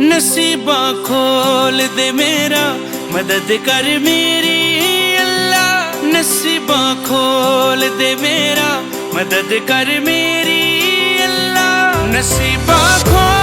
ਨਸੀਬਾ ਖੋਲ ਦੇ ਮੇਰਾ, ਮਦਦ ਕਰ ਮੇਰੀ ਅੱਲਾ। ਨਸੀਬਾ ਖੋਲ ਦੇ ਮੇਰਾ, ਮਦਦ ਕਰ ਮੇਰੀ ਅੱਲਾ। ਨਸੀਬਾ ਖੋਲ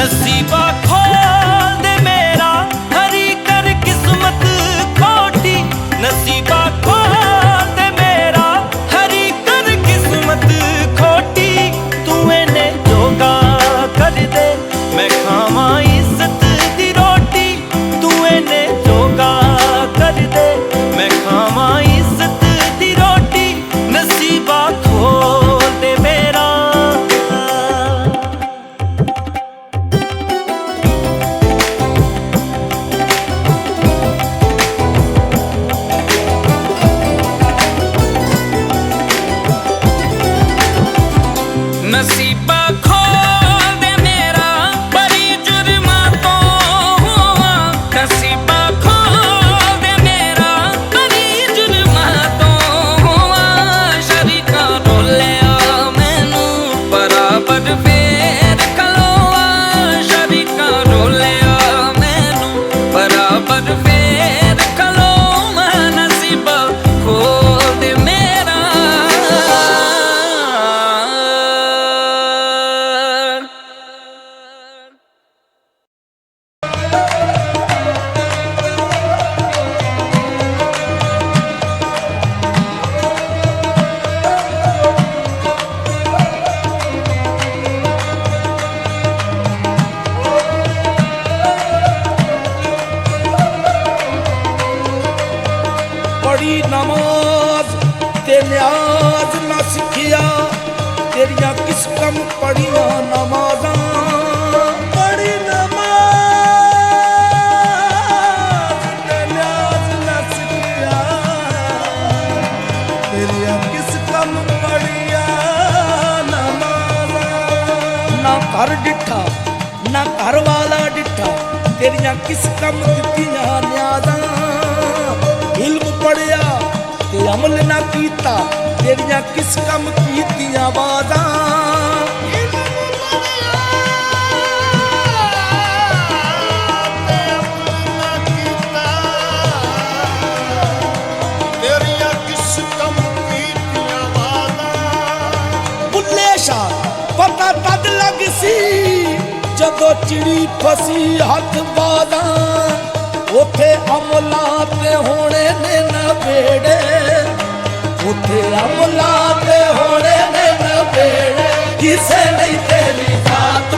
नसीबा ਤੇਰੀਆਂ ਕਿਸ ਕੰਮ ਪੜੀਆਂ ਨਮਾਜ਼ਾਂ, ਪੜੀ ਨਮਾਜ਼ ਤੇ ਲਿਆਜ਼ ਨਸ ਗਿਆ। ਤੇਰੀਆਂ ਕਿਸ ਕੰਮ ਪੜੀਆਂ ਨਮਾਜ਼ਾਂ। ਨਾ ਘਰ ਡਿੱਠਾ, ਨਾ ਘਰ ਵਾਲਾ ਡਿੱਠਾ, ਤੇਰੀਆਂ ਕਿਸ ਕੰਮ ਦਿੱਤੀਆਂ ਨਿਆਦਾਂ ਇਲਮ ਪੜਿਆ ਤੇ ਅਮਲ ਨਾ ਕੀਤਾ ਤੇਰੀਆਂ ਕਿਸ ਕੰਮ ਕੀਤੀਆਂ ਆਵਾਜ਼ਾਂ ਪਤਾ ਤਦ ਲੱਗ ਸੀ ਜਦੋਂ ਚਿੜੀ ਫਸੀ ਹੱਥ ਬਾਦਾਂ ਉਥੇ ਅਮਲਾ ਤੇ ਹੋਣੇ ਨੇ ਨਾ ਬੇੜੇ। ਉਥੇ ਅਮਲਾ ਤੇ ਹੋਣੇ ਨੇ ਨਾ ਬੇੜੇ। ਕਿਸੇ ਨਹੀਂ ਤੇਰੀ ਜਾਤ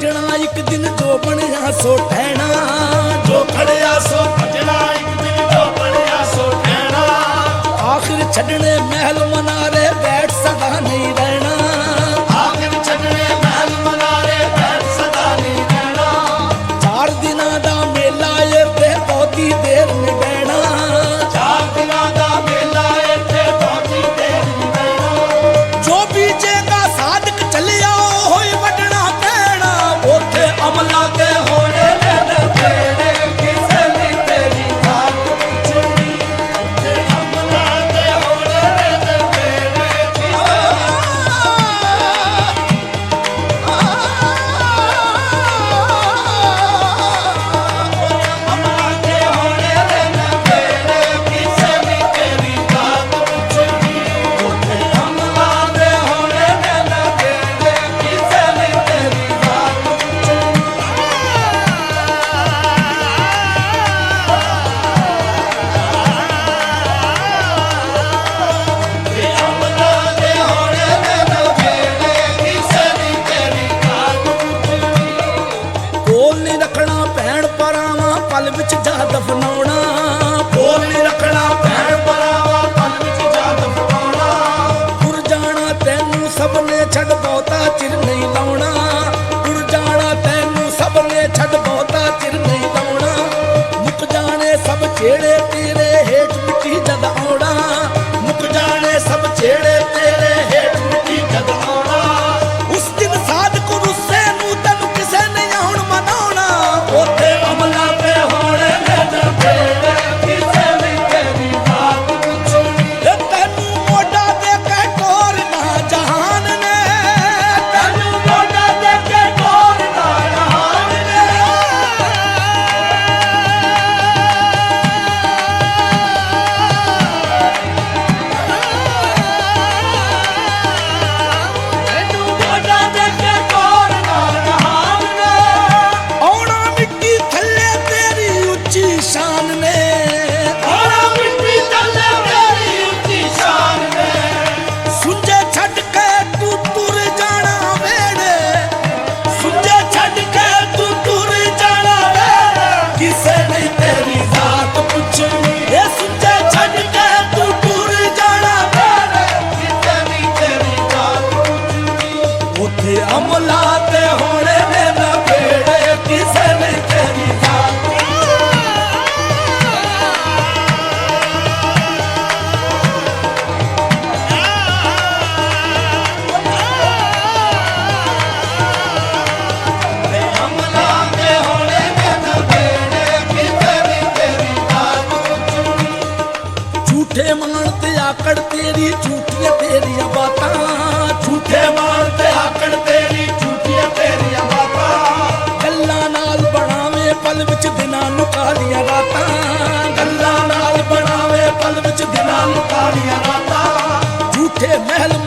ਕੱਢਣਾ ਇੱਕ ਦਿਨ ਜੋ ਬਣਿਆ ਸੋ ਟਹਿਣਾ ਜੋ ਖੜਿਆ ਸੋ ਕੱਢਣਾ ਇੱਕ ਦਿਨ ਜੋ ਬਣਿਆ ਸੋ ਟਹਿਣਾ ਆਖਿਰ ਛੱਡਣੇ ਮਹਿਲ ਮਨਾਰੇ सच जा दफना জানলে مهل